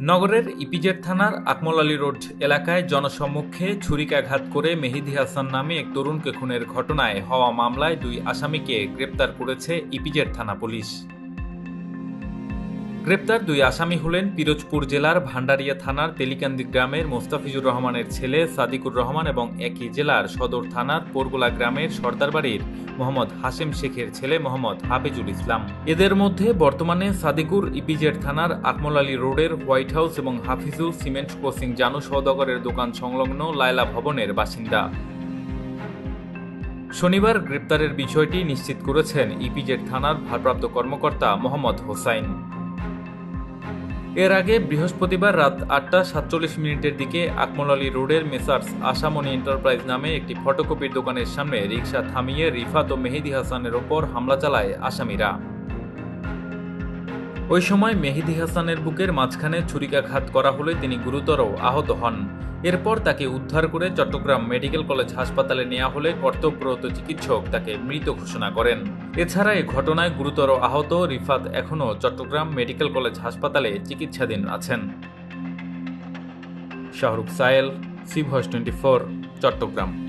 নগরের ইপিজেড থানার আকমল আলী রোড এলাকায় জনসম্মুখে ছুরিকাঘাত করে মেহিদি হাসান নামে এক তরুণকে খুনের ঘটনায় হওয়া মামলায় দুই আসামিকে গ্রেপ্তার করেছে ইপিজেড থানা পুলিশ। গ্রেপ্তার দুই আসামি হলেন পিরোজপুর জেলার ভান্ডারিয়া থানার তেলিকান্দি গ্রামের মোস্তাফিজুর রহমানের ছেলে সাদিকুর রহমান এবং একই জেলার সদর থানার পোরগোলা গ্রামের সর্দারবাড়ির মোহাম্মদ হাশেম শেখের ছেলে মোহাম্মদ হাফিজুল ইসলাম। এদের মধ্যে বর্তমানে সাদিকুর ইপিজেড থানার আকমল আলী রোডের হোয়াইট হাউস এবং হাফিজুল সিমেন্ট কোচিং জানু সওদাগরের দোকান সংলগ্ন লায়লা ভবনের বাসিন্দা। শনিবার গ্রেপ্তারের বিষয়টি নিশ্চিত করেছেন ইপিজেড থানার ভারপ্রাপ্ত কর্মকর্তা মোহাম্মদ হোসাইন। এর আগে বৃহস্পতিবার রাত আটটা সাতচল্লিশ মিনিটের দিকে আকমল আলী রোডের মেসার্স আশামণি এন্টারপ্রাইজ নামে একটি ফটোকপির দোকানের সামনে রিকশা থামিয়ে রিফাত ও মেহেদি হাসানের ওপর হামলা চালায় আসামিরা। ওই সময় মেহেদি হাসানের বুকের মাঝখানে ছুরিকাঘাত করা হলে তিনি গুরুতর আহত হন। এরপর তাকে উদ্ধার করে চট্টগ্রাম মেডিকেল কলেজ হাসপাতালে নেওয়া হলে কর্তব্যরত চিকিৎসক তাকে মৃত ঘোষণা করেন। এছাড়া এ ঘটনায় গুরুতর আহত রিফাত এখনও চট্টগ্রাম মেডিকেল কলেজ হাসপাতালে চিকিৎসাধীন আছেন। Shahrukh Sayel C voice twenty Chattogram.